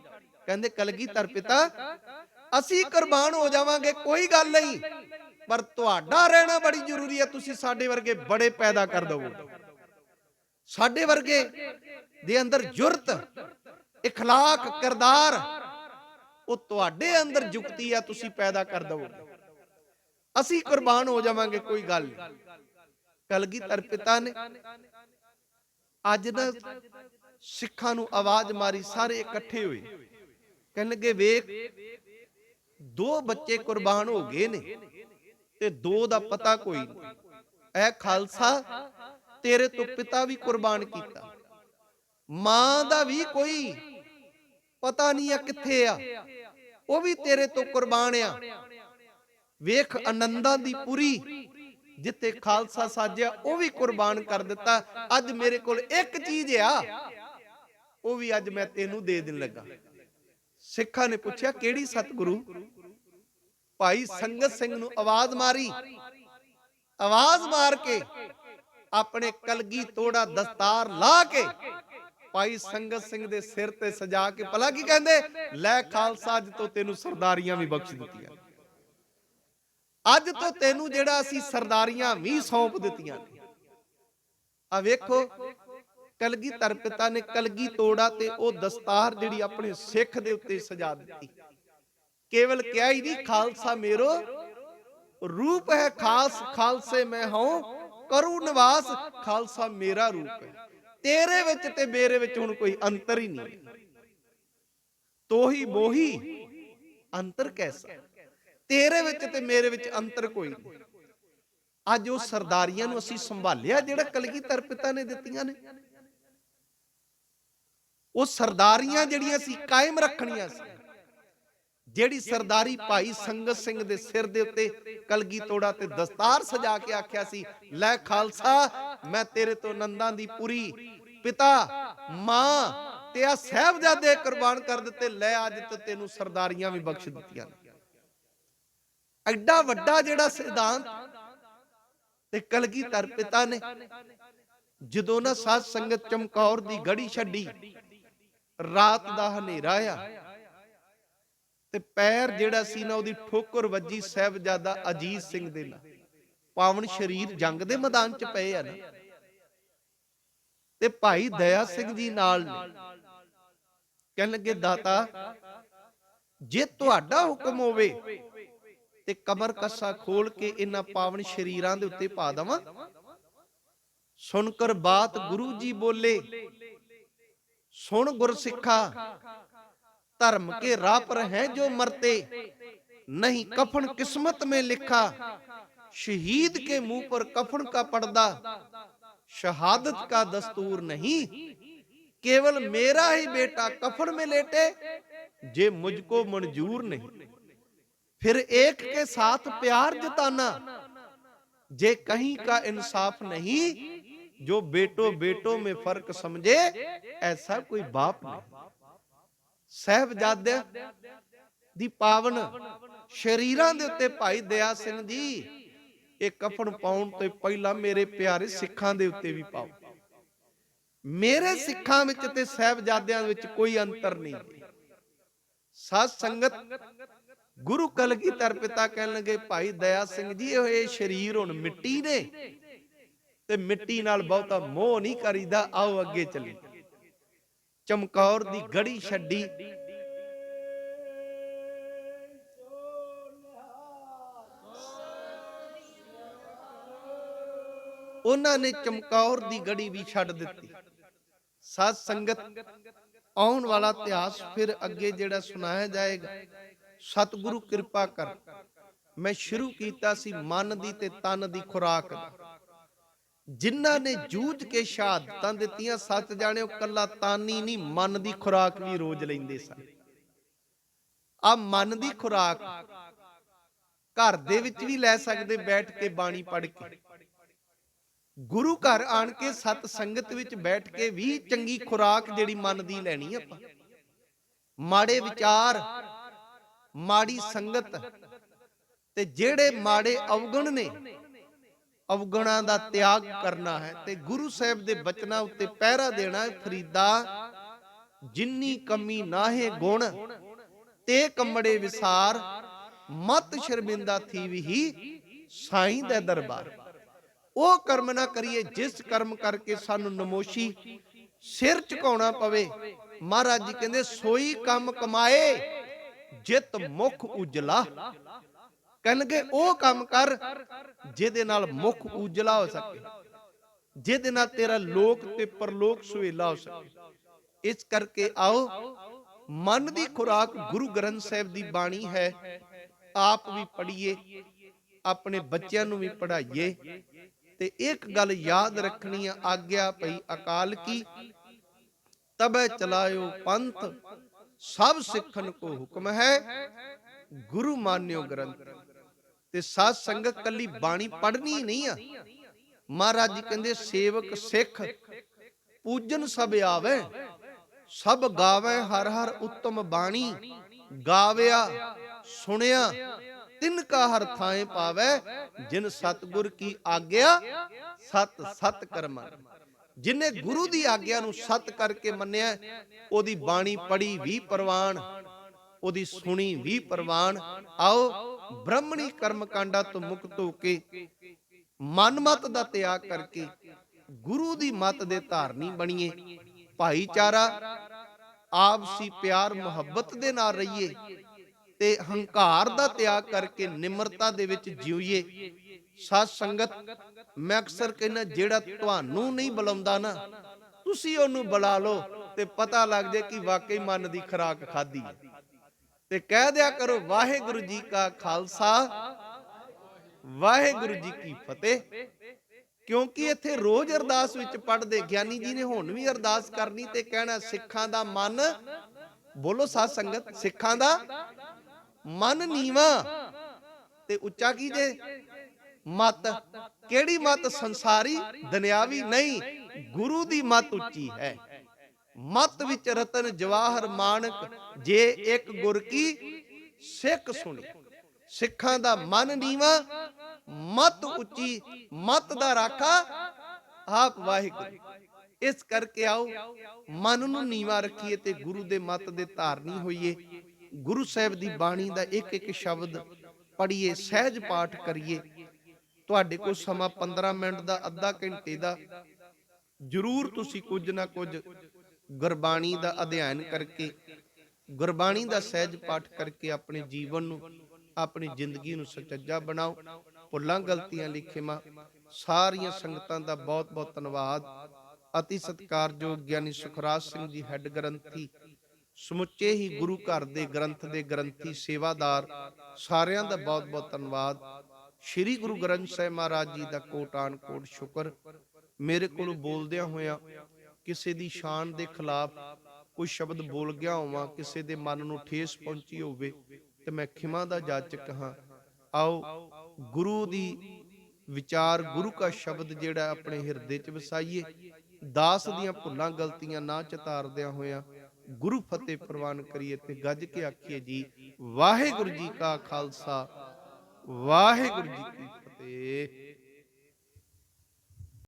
ਕਹਿੰਦੇ ਕਲਗੀਧਰ ਪਿਤਾ ਅਸੀਂ ਕੁਰਬਾਨ ਹੋ ਜਾਵਾਂਗੇ ਕੋਈ ਗੱਲ ਨਹੀਂ ਪਰ ਤੁਹਾਡਾ ਰਹਿਣਾ ਬੜੀ ਜ਼ਰੂਰੀ ਹੈ ਤੁਸੀਂ ਸਾਡੇ ਵਰਗੇ ਬੜੇ ਪੈਦਾ ਕਰ ਦਿਓਗੇ ਸਾਡੇ ਵਰਗੇ ਦੇ ਅੰਦਰ ਜੁਰਤ اخلاق ਕਿਰਦਾਰ ਉਹ ਤੁਹਾਡੇ ਅੰਦਰ ਜੁਗਤੀ ਆ ਤੁਸੀਂ ਪੈਦਾ ਕਰ ਦਿਓਗੇ ਅਸੀਂ ਕੁਰਬਾਨ ਹੋ ਜਾਵਾਂਗੇ, ਕੋਈ ਗੱਲ ਨਹੀਂ। ਕਲਗੀਧਰ ਪਿਤਾ ਨੇ ਅੱਜ ਨਾ ਸਿੱਖਾਂ ਨੂੰ ਆਵਾਜ਼ ਮਾਰੀ, ਸਾਰੇ ਇਕੱਠੇ ਹੋਏ। ਕਹਿਣ ਲੱਗੇ ਵੇਖ, ਦੋ ਬੱਚੇ ਕੁਰਬਾਨ ਹੋ ਗਏ ਨੇ ਤੇ ਦੋ ਦਾ ਪਤਾ ਕੋਈ ਨਹੀਂ। ਐ ਖਾਲਸਾ, ਤੇਰੇ ਤੋਂ ਪਿਤਾ ਵੀ ਕੁਰਬਾਨ ਕੀਤਾ। ਮਾਂ ਦਾ ਵੀ ਕੋਈ ਪਤਾ ਨਹੀਂ ਆ ਕਿੱਥੇ ਆ। ਉਹ ਵੀ ਤੇਰੇ ਤੋਂ ਕੁਰਬਾਨ ਆ। ਵੇਖ ਆਨੰਦਾਂ ਦੀ ਪੁਰੀ ਜਿੱਥੇ ਖਾਲਸਾ ਸਾਜਿਆ ਉਹ ਵੀ ਕੁਰਬਾਨ ਕਰ ਦਿੱਤਾ। ਅੱਜ ਮੇਰੇ ਕੋਲ ਇੱਕ ਚੀਜ਼ ਆ। ਉਹ ਵੀ ਅੱਜ ਮੈਂ ਤੈਨੂੰ ਦੇ ਦੇਣ ਲੱਗਾ। ਸਿੱਖਾਂ ਨੇ ਪੁੱਛਿਆ ਕਿਹੜੀ ਸਤਿਗੁਰੂ? ਭਾਈ ਸੰਗਤ ਸਿੰਘ ਨੂੰ ਆਵਾਜ਼ ਮਾਰੀ। ਆਵਾਜ਼ ਮਾਰ ਕੇ ਆਪਣੇ ਕਲਗੀ ਤੋੜਾ ਦਸਤਾਰ ਲਾ ਕੇ ਭਾਈ ਸੰਗਤ ਸਿੰਘ ਦੇ ਸਿਰ ਤੇ ਸਜਾ ਕੇ ਭਲਾ ਕੀ ਕਹਿੰਦੇ? ਲੈ ਖਾਲਸਾ ਅੱਜ ਤੋਂ ਤੈਨੂੰ ਸਰਦਾਰੀਆਂ ਵੀ ਬਖਸ਼ ਦਿੱਤੀਆਂ। ਅੱਜ ਤੋਂ ਤੈਨੂੰ ਜਿਹੜਾ ਅਸੀਂ ਸਰਦਾਰੀਆਂ ਵੀ ਸੌਂਪ ਦਿੱਤੀਆਂ ਨੇ। ਆ ਵੇਖੋ, ਕਲਗੀ ਪਿਤਾ ਨੇ ਕਲਗੀ ਤੋੜਾ ਤੇ ਉਹ ਦਸਤਾਰ ਜਿਹੜੀ ਆਪਣੇ ਸਿੱਖ ਦੇ ਉੱਤੇ ਸਜਾ ਦਿੱਤੀ। ਕੇਵਲ ਕਿਹਾ ਹੀ ਨਹੀਂ, ਖਾਲਸਾ ਮੇਰੋ, ਰੂਪ ਹੈ ਖਾਸ ਖਾਲਸੇ ਮੈਂ ਹਾਂ ਕਰੂ ਨਿਵਾਸ, ਖਾਲਸਾ ਮੇਰਾ ਰੂਪ ਹੈ। ਤੇਰੇ ਵਿੱਚ ਤੇ ਮੇਰੇ ਵਿੱਚ ਹੁਣ ਕੋਈ ਅੰਤਰ ਹੀ ਨਹੀਂ। ਤੋਹੀ ਬੋਹੀ, ਅੰਤਰ ਕੈਸਾ? ਤੇਰੇ ਵਿੱਚ ਤੇ ਮੇਰੇ ਵਿੱਚ ਅੰਤਰ ਕੋਈ ਨਹੀਂ। ਅੱਜ ਉਹ ਸਰਦਾਰੀਆਂ ਨੂੰ ਅਸੀਂ ਸੰਭਾਲਿਆ, ਜਿਹੜਾ ਕਲਗੀਧਰ ਪਿਤਾ ਨੇ ਦਿੱਤੀਆਂ ਨੇ। ਉਹ ਸਰਦਾਰੀਆਂ ਜਿਹੜੀਆਂ ਸੀ ਕਾਇਮ ਰੱਖਣੀਆਂ ਸੀ, ਜਿਹੜੀ ਸਰਦਾਰੀ ਭਾਈ ਸੰਗਤ ਸਿੰਘ ਦੇ ਸਿਰ ਦੇ ਉੱਤੇ ਕਲਗੀ ਤੋੜਾ ਤੇ ਦਸਤਾਰ ਸਜਾ ਕੇ ਆਖਿਆ ਸੀ, ਲੈ ਖਾਲਸਾ, ਮੈਂ ਤੇਰੇ ਤੋਂ ਨੰਦਾਂ ਦੀ ਪੂਰੀ ਪਿਤਾ, ਮਾਂ ਤੇ ਆ ਸਹਿਬਜ਼ਾਦੇ ਕੁਰਬਾਨ ਕਰ ਦਿੱਤੇ, ਲੈ ਅੱਜ ਤੇ ਤੈਨੂੰ ਸਰਦਾਰੀਆਂ ਵੀ ਬਖਸ਼ ਦਿੱਤੀਆਂ ਨੇ। ਐਡਾ ਵੱਡਾ ਜਿਹੜਾ ਸਿਧਾਂਤ ਤੇ ਕਲਗੀ ਪਿਤਾ ਨੇ, ਜਦੋਂ ਨਾ ਸਾਧ ਸੰਗਤ ਚਮਕੌਰ ਦੀ ਗੜੀ ਛੱਡੀ, ਰਾਤ ਦਾ ਹਨੇਰਾ ਆ ਤੇ ਪੈਰ ਜਿਹੜਾ ਸੀ ਨਾ ਉਹਦੀ ਠੋਕਰ ਵੱਜੀ ਸਹਿਬਜ਼ਾਦਾ ਅਜੀਤ ਸਿੰਘ ਦੇ ਨਾਲ। ਪਾਵਨ ਸ਼ਰੀਰ ਜੰਗ ਦੇ ਮੈਦਾਨ 'ਚ ਪਏ ਆ ਨਾ। ਤੇ ਭਾਈ ਦਇਆ ਸਿੰਘ ਜੀ ਨਾਲ ਕਹਿਣ ਲੱਗੇ, ਦਾਤਾ, ਜੇ ਤੁਹਾਡਾ ਹੁਕਮ ਹੋਵੇ ਤੇ ਕਮਰ ਕੱਸਾ ਖੋਲ ਕੇ ਇਹਨਾਂ ਪਾਵਨ ਸ਼ਰੀਰਾਂ ਦੇ ਉੱਤੇ ਪਾ ਦਵਾਂ ਸੁਣ ਕਰ ਬਾਤ ਗੁਰੂ ਜੀ ਬੋਲੇ ਸੁਣ ਗੁਰ ਸਿੱਖਾ ਧਰਮ ਕੇ ਰਾਹ ਪਰ ਹੈ ਜੋ ਮਰਤੇ ਨਹੀਂ ਕਫਨ किस्मत में लिखा शहीद के मुंह पर कफन का पर्दा शहादत का दस्तूर नहीं केवल मेरा ही बेटा कफन में लेटे जे मुझको मंजूर नहीं फिर एक के साथ प्यार जताना जे कहीं का इंसाफ नहीं ਜੋ ਬੇਟੋ ਬੇਟੋ में फर्क समझे ऐसा कोई बाप नहीं ਸਹਿਬਜ਼ਾਦੇ ਦੀ ਪਾਵਨ ਸ਼ਰੀਰਾਂ ਦੇ ਉੱਤੇ ਭਾਈ ਦਇਆ ਸਿੰਘ ਜੀ ਇਹ ਕਫਨ ਪਾਉਣ ਤੋਂ ਪਹਿਲਾਂ ਮੇਰੇ ਪਿਆਰੇ ਸਿੱਖਾਂ ਦੇ ਉੱਤੇ ਵੀ ਪਾਓ ਮੇਰੇ ਸਿੱਖਾਂ ਵਿੱਚ ਤੇ ਸਹਿਬਜ਼ਾਦਿਆਂ ਵਿੱਚ ਕੋਈ ਅੰਤਰ ਨਹੀਂ ਸਾਧ ਸੰਗਤ ਗੁਰੂ ਕਲਗੀਧਰ ਪਿਤਾ ਕਹਿਣ ਲੱਗੇ ਭਾਈ ਦਇਆ ਸਿੰਘ ਜੀ, ਇਹ ਸ਼ਰੀਰ ਹੁਣ ਮਿੱਟੀ ਨੇ ਤੇ ਮਿੱਟੀ ਨਾਲ ਬਹੁਤਾ ਮੋਹ ਨਹੀਂ ਕਰੀਦਾ, ਆਓ ਅੱਗੇ ਚੱਲੀਏ। ਚਮਕੌਰ ਦੀ ਗੜੀ ਛੱਡੀ। ਉਹਨਾਂ ਨੇ ਚਮਕੌਰ ਦੀ ਗੜੀ ਵੀ ਛੱਡ ਦਿੱਤੀ। ਸਾਧ ਸੰਗਤ, ਆਉਣ ਵਾਲਾ ਇਤਿਹਾਸ ਫਿਰ ਅੱਗੇ ਜਿਹੜਾ ਸੁਣਾਇਆ ਜਾਏਗਾ। ਸਤਿਗੁਰੂ ਕਿਰਪਾ ਕਰ। ਮੈਂ ਸ਼ੁਰੂ ਕੀਤਾ ਸੀ ਮਨ ਦੀ ਤੇ ਤਨ ਦੀ ਖੁਰਾਕ ਜਿਨ੍ਹਾਂ ਨੇ ਜੂਝ ਕੇ ਸ਼ਹਾਦਤਾਂ ਦਿੱਤੀਆਂ, ਸੱਚ ਜਾਣਿਓ, ਕੱਲਾ ਤਾਨੀ ਨਹੀਂ, ਮਨ ਦੀ ਖੁਰਾਕ ਵੀ ਰੋਜ਼ ਲੈਂਦੇ ਸਨ। ਆ ਮਨ ਦੀ ਖੁਰਾਕ ਘਰ ਦੇ ਵਿੱਚ ਵੀ ਲੈ ਸਕਦੇ, ਬੈਠ ਕੇ ਬਾਣੀ ਪੜ੍ਹ ਕੇ। ਗੁਰੂ ਘਰ ਆਣ ਕੇ ਸਤ ਸੰਗਤ ਵਿੱਚ ਬੈਠ ਕੇ ਵੀ ਚੰਗੀ ਖੁਰਾਕ ਜਿਹੜੀ ਮਨ ਦੀ ਲੈਣੀ ਆਪਾਂ। ਮਾੜੇ ਵਿਚਾਰ ਮਾੜੀ ਸੰਗਤ। ਤੇ ਜਿਹੜੇ ਮਾੜੇ ਅਵਗੁਣ ਨੇ, ਅਵਗਣਾ ਦਾ ਤਿਆਗ ਕਰਨਾ ਹੈ, ਤੇ ਗੁਰੂ ਸਾਹਿਬ ਦੇ ਬਚਨਾਂ ਉੱਤੇ ਪਹਿਰਾ ਦੇਣਾ ਫਰੀਦਾ, ਜਿੰਨੀ ਕਮੀ ਨਾਹੇ ਗੁਣ, ਤੇ ਕੰਮੜੇ ਵਿਸਾਰ, ਮਤ ਸ਼ਰਮਿੰਦਾ ਥੀ ਵੀ ਸਾਈਂ ਦੇ ਦਰਬਾਰ। ਉਹ ਕਰਮ ਨਾ ਕਰੀਏ, ਜਿਸ ਕਰਮ ਕਰਕੇ ਸਾਨੂੰ ਨਮੋਸ਼ੀ, ਸਿਰ ਝੁਕਾਉਣਾ ਪਵੇ। ਮਹਾਰਾਜ ਜੀ ਕਹਿੰਦੇ, ਸੋਈ ਕੰਮ ਕਮਾਏ। ਜਿਤ ਮੁਖ ਉਜਲਾ। ਕਹਿਣਗੇ ਉਹ ਕੰਮ ਕਰ ਜਿਹਦੇ ਨਾਲ ਮੁਖ ਉਜਲਾ ਹੋ ਸਕੇ, ਜਿਹਦੇ ਨਾਲ ਤੇਰਾ ਲੋਕ ਤੇ ਪਰਲੋਕ ਸੁਹੇਲਾ ਹੋ ਸਕੇ। ਇਸ ਕਰਕੇ ਆਓ, ਮਨ ਦੀ ਖੁਰਾਕ ਗੁਰੂ ਗ੍ਰੰਥ ਸਾਹਿਬ ਦੀ ਬਾਣੀ ਹੈ, ਆਪ ਵੀ ਪੜ੍ਹੀਏ, ਆਪਣੇ ਬੱਚਿਆਂ ਨੂੰ ਵੀ ਪੜ੍ਹਾਈਏ। ਤੇ ਇੱਕ ਗੱਲ ਯਾਦ ਰੱਖਣੀ ਆ, ਆਗਿਆ ਪਈ ਅਕਾਲ ਕੀ? ਤਬੈ ਚਲਾਇਓ ਪੰਥ ਸਭ ਸਿੱਖਣ ਕੋ ਹੁਕਮ ਹੈ। ਗੁਰੂ ਮਾਨਿਓ ਗ੍ਰੰਥ। ਤੇ ਸਾਧ ਸੰਗਤ ਕੱਲੀ ਬਾਣੀ ਪੜ੍ਹਨੀ ਨਹੀਂ ਆ। ਮਹਾਰਾਜ ਜੀ ਕਹਿੰਦੇ, ਸੇਵਕ ਸਿੱਖ, ਪੂਜਨ ਸਭ ਆਵੇ, ਸਭ ਗਾਵੇ, ਹਰ ਹਰ ਉੱਤਮ ਬਾਣੀ, ਗਾਵਿਆ, ਸੁਣਿਆ, ਤਿਨ ਕਾ ਹਰ ਥਾਏ ਪਾਵੇ, ਜਿਨ ਸਤਗੁਰ ਕੀ ਆਗਿਆ, ਸਤ ਸਤ ਕਰਮਾ। ਜਿਨੇ ਗੁਰੂ ਦੀ ਆਗਿਆ ਨੂੰ ਸਤ ਕਰਕੇ ਮੰਨਿਆ, ਉਹਦੀ ਬਾਣੀ ਪੜੀ ਵੀ ਪ੍ਰਵਾਨ, ਉਹਦੀ ਸੁਣੀ ਵੀ ਪ੍ਰਵਾਨ। ਆਓ ਬ੍ਰਹਮਣੀ ਕਰਮ ਕਾਂਡਾ ਤੋਂ ਮੁਕਤ ਹੋ ਕੇ ਮਨਮਤ ਦਾ ਤਿਆਗ ਕਰਕੇ ਗੁਰੂ ਦੀ ਮਤ ਦੇ ਧਾਰਨੀ ਬਣੀਏ। ਭਾਈਚਾਰਾ, ਆਪਸੀ ਪਿਆਰ, ਮੁਹੱਬਤ ਦੇ ਨਾਲ ਰਹੀਏ ਤੇ ਹੰਕਾਰ ਦਾ ਤਿਆਗ ਕਰਕੇ ਨਿਮਰਤਾ ਦੇ ਵਿੱਚ ਜਿਉਈਏ। ਸਾਧ ਸੰਗਤ, ਮੈਂ ਅਕਸਰ ਕਹਿੰਦਾ, ਜਿਹੜਾ ਤੁਹਾਨੂੰ ਨਹੀਂ ਬੁਲਾਉਂਦਾ ਨਾ, ਤੁਸੀਂ ਉਹਨੂੰ ਬੁਲਾ ਲਓ ਤੇ ਪਤਾ ਲੱਗ ਜੇ ਕਿ ਵਾਕਈ ਮਨ ਦੀ ਖਰਾਕ ਖਾਦੀ ਹੈ। ਤੇ ਕਹਿ ਦਿਆ ਕਰੋ, ਵਾਹਿਗੁਰੂ ਜੀ ਕਾ ਖਾਲਸਾ, ਵਾਹਿਗੁਰੂ ਜੀ ਕੀ ਫਤਿਹ। ਕਿਉਂਕਿ ਇੱਥੇ ਰੋਜ਼ ਅਰਦਾਸ ਵਿੱਚ ਪੜਦੇ ਗਿਆਨੀ ਜੀ ਨੇ ਹੁਣ ਵੀ ਅਰਦਾਸ ਕਰਨੀ ਤੇ ਕਹਿਣਾ, ਸਿੱਖਾਂ ਦਾ ਮਨ, ਬੋਲੋ ਸਾਧ ਸੰਗਤ, ਸਿੱਖਾਂ ਦਾ ਮਨ ਨੀਵਾ। ਤੇ ਉੱਚਾ ਕੀ ਜੇ? ਮਤ। ਕਿਹੜੀ ਮਤ? ਸੰਸਾਰੀ, ਦੁਨਿਆਵੀ ਨਹੀਂ, ਗੁਰੂ ਦੀ ਮਤ ਉੱਚੀ ਹੈ। ਮਤ ਵਿੱਚ ਰਤਨ ਜਵਾਹਰ ਮਾਨਕ, ਜੇ ਇੱਕ ਗੁਰ ਕੀ ਸਿੱਖ ਸੁਣੀ। ਸਿੱਖਾਂ ਦਾ ਮਨ ਨੀਵਾ, ਮਤ ਉੱਚੀ, ਮਤ ਦਾ ਰਾਖਾ ਆਪ ਵਾਹਿਗੁਰੂ। ਇਸ ਕਰਕੇ ਆਓ, ਮਨ ਨੂੰ ਨੀਵਾ ਰੱਖੀਏ ਤੇ ਗੁਰੂ ਦੇ ਮਤ ਦੇ ਧਾਰਨੀ ਹੋਈਏ। ਗੁਰੂ ਸਾਹਿਬ ਦੀ ਬਾਣੀ ਦਾ ਇੱਕ ਇੱਕ ਸ਼ਬਦ ਪੜ੍ਹੀਏ, ਸਹਿਜ ਪਾਠ ਕਰੀਏ। ਤੁਹਾਡੇ ਕੋਲ ਸਮਾਂ 15 ਮਿੰਟ ਦਾ ਅੱਧਾ ਘੰਟੇ ਦਾ। ਜ਼ਰੂਰ ਤੁਸੀਂ ਕੁਝ ਨਾ ਕੁਝ ਗੁਰਬਾਣੀ ਦਾ ਅਧਿਐਨ ਕਰਕੇ ਗੁਰਬਾਣੀ ਦਾ ਸਹਿਜ ਪਾਠ ਕਰਕੇ ਆਪਣੇ ਜੀਵਨ ਨੂੰ ਆਪਣੀ ਜ਼ਿੰਦਗੀ ਨੂੰ ਸੁਚੱਜਾ ਬਣਾਓ। ਭੁੱਲਾਂ ਗਲਤੀਆਂ ਲਿਖੇਮਾ ਸਾਰੀਆਂ ਸੰਗਤਾਂ ਦਾ ਬਹੁਤ ਬਹੁਤ ਧੰਨਵਾਦ। ਅਤੀ ਸਤਿਕਾਰਯੋਗ ਗਿਆਨੀ ਸੁਖਰਾਜ ਸਿੰਘ ਜੀ ਹੈੱਡ ਗ੍ਰੰਥੀ ਸਮੁੱਚੇ ਹੀ ਗੁਰੂ ਘਰ ਦੇ ਗ੍ਰੰਥ ਦੇ ਗ੍ਰੰਥੀ ਸੇਵਾਦਾਰ ਸਾਰਿਆਂ ਦਾ ਬਹੁਤ ਬਹੁਤ ਧੰਨਵਾਦ। ਸ੍ਰੀ ਗੁਰੂ ਗ੍ਰੰਥ ਸਾਹਿਬ ਮਹਾਰਾਜ ਜੀ ਦਾ ਕੋਟਾਨ ਕੋਟ ਸ਼ੁਕਰ। ਮੇਰੇ ਕੋਲ ਬੋਲਦਿਆਂ ਹੋਇਆ ਕਿਸੇ ਦੀ ਸ਼ਾਨ ਦੇ ਖਿਲਾਫ ਕੋਈ ਸ਼ਬਦ ਬੋਲ ਗਿਆ ਹੋਵਾਂ, ਕਿਸੇ ਦੇ ਮਨ ਨੂੰ ਠੇਸ ਪਹੁੰਚੀ ਹੋਵੇ, ਤੇ ਮੈਂ ਖਿਮਾ ਦਾ ਜਾਚਕ ਹਾਂ। ਆਓ, ਗੁਰੂ ਦੀ ਵਿਚਾਰ, ਗੁਰੂ ਕਾ ਸ਼ਬਦ ਜਿਹੜਾ ਆਪਣੇ ਹਿਰਦੇ 'ਚ ਵਸਾਈਏ। ਦਾਸ ਦੀਆਂ ਭੁੱਲਾਂ, ਗਲਤੀਆਂ ਨਾ ਚਤਾਰਦਿਆਂ ਹੋਇਆਂ ਗੁਰੂ ਫਤਿਹ ਪ੍ਰਵਾਨ ਕਰੀਏ ਤੇ ਗੱਜ ਕੇ ਆਖੀਏ ਜੀ, ਵਾਹਿਗੁਰੂ ਜੀ ਕਾ ਖਾਲਸਾ ਵਾਹਿਗੁਰੂ ਜੀ ਕੀ ਫਤਿਹ।